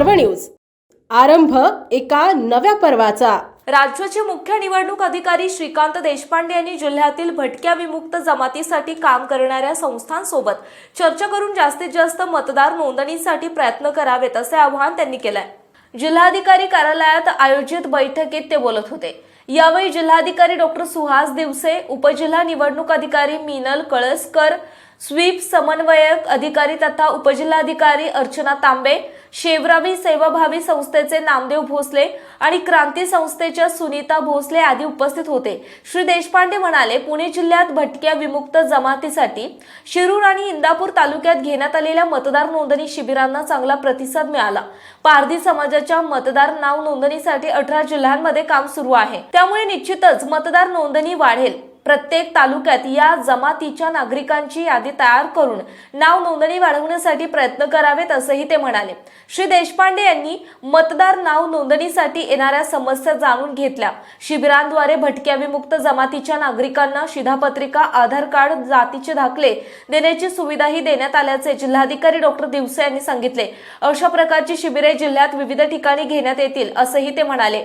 पर्व न्यूज. आरंभ एका नव्या पर्वाचा. राज्याचे मुख्य निवडणूक अधिकारी श्रीकांत देशपांडे यांनी जिल्ह्यातील भटक्या विमुक्त जमातीसाठी काम करणाऱ्या संस्थांसोबत चर्चा करून जास्तीत जास्त मतदार नोंदणीसाठी प्रयत्न करावेत असे आवाहन त्यांनी केलंय. जिल्हाधिकारी कार्यालयात आयोजित बैठकीत ते बोलत होते. यावेळी जिल्हाधिकारी डॉक्टर सुहास दिवसे उपजिल्हा निवडणूक अधिकारी मिनल कळसकर स्वीप समन्वयक अधिकारी तथा उपजिल्हाधिकारी अर्चना तांबे शेवरावी सेवाभावी संस्थेचे नामदेव भोसले आणि क्रांती संस्थेच्या सुनीता भोसले आदी उपस्थित होते. श्री देशपांडे म्हणाले पुणे जिल्ह्यात भटक्या विमुक्त जमातीसाठी शिरूर आणि इंदापूर तालुक्यात घेण्यात आलेल्या मतदार नोंदणी शिबिरांना चांगला प्रतिसाद मिळाला. पारधी समाजाच्या मतदार नाव नोंदणीसाठी अठरा जिल्ह्यांमध्ये काम सुरू आहे. त्यामुळे निश्चितच मतदार नोंदणी वाढेल. प्रत्येक तालुक्यात या जमातीच्या नागरिकांची यादी तयार करून नाव नोंदणी वाढवण्यासाठी प्रयत्न करावेत असंही ते म्हणाले. श्री देशपांडे यांनी मतदार नाव नोंदणीसाठी येणाऱ्या समस्या जाणून घेतल्या. शिबिरांद्वारे भटक्या विमुक्त जमातीच्या नागरिकांना शिधापत्रिका आधार कार्ड जातीचे दाखले देण्याची सुविधाही देण्यात आल्याचे जिल्हाधिकारी डॉक्टर दिवसे यांनी सांगितले. अशा प्रकारची शिबिरे जिल्ह्यात विविध ठिकाणी घेण्यात येतील असंही ते म्हणाले.